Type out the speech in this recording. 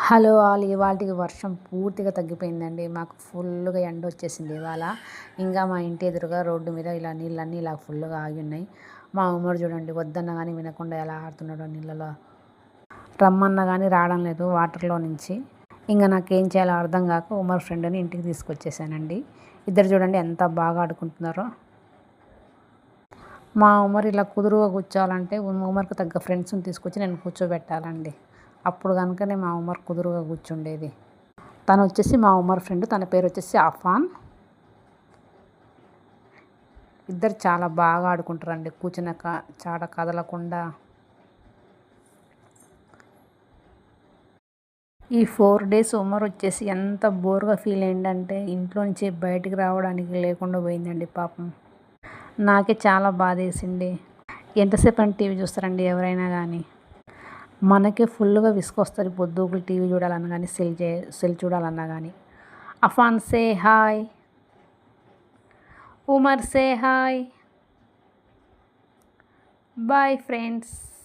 Hello all ఇవాళకి వర్షం పూర్తిగా తగ్గిపోయిందండి. మాకు ఫుల్గా ఎండ వచ్చేసింది ఇవాళ. ఇంకా మా ఇంటి ఎదురుగా రోడ్డు మీద ఇలా నీళ్ళన్నీ ఇలా ఫుల్గా ఆగి ఉన్నాయి. మా ఉమ్మడు చూడండి వద్దన్న కానీ వినకుండా ఎలా ఆడుతున్నాడో నీళ్ళలో. రమ్మన్నా కానీ రావడం లేదు వాటర్లో నుంచి. ఇంకా నాకేం చేయాలో అర్థం కాక ఉమర్ ఫ్రెండ్ని ఇంటికి తీసుకొచ్చేసానండి. ఇద్దరు చూడండి ఎంత బాగా ఆడుకుంటున్నారో. మా ఉమర్ ఇలా కుదురుగా కూర్చోవాలంటే ఉమర్కు తగ్గ ఫ్రెండ్స్ని తీసుకొచ్చి నేను కూర్చోబెట్టాలండి. అప్పుడు కనుకనే మా ఉమర్ కుదురుగా కూర్చుండేది. తను వచ్చేసి మా ఉమర్ ఫ్రెండ్ తన పేరు వచ్చేసి అఫాన్. ఇద్దరు చాలా బాగా ఆడుకుంటారండి. కూర్చున్న కా చాట కదలకుండా. ఈ ఫోర్ డేస్ ఉమర్ వచ్చేసి ఎంత బోర్గా ఫీల్ అయిందంటే ఇంట్లో నుంచి బయటికి రావడానికి లేకుండా పోయిందండి పాపం. నాకే చాలా బాధ వేసింది ఎంతసేపు అని టీవీ చూస్తారండి ఎవరైనా కానీ మనకే ఫుల్గా విసుకొస్తుంది పొద్దుకులు టీవీ చూడాలన్నా కానీ సెల్ చే సెల్ చూడాలన్నా కానీ అఫాన్ సే hi. Umar say hi. Bye friends.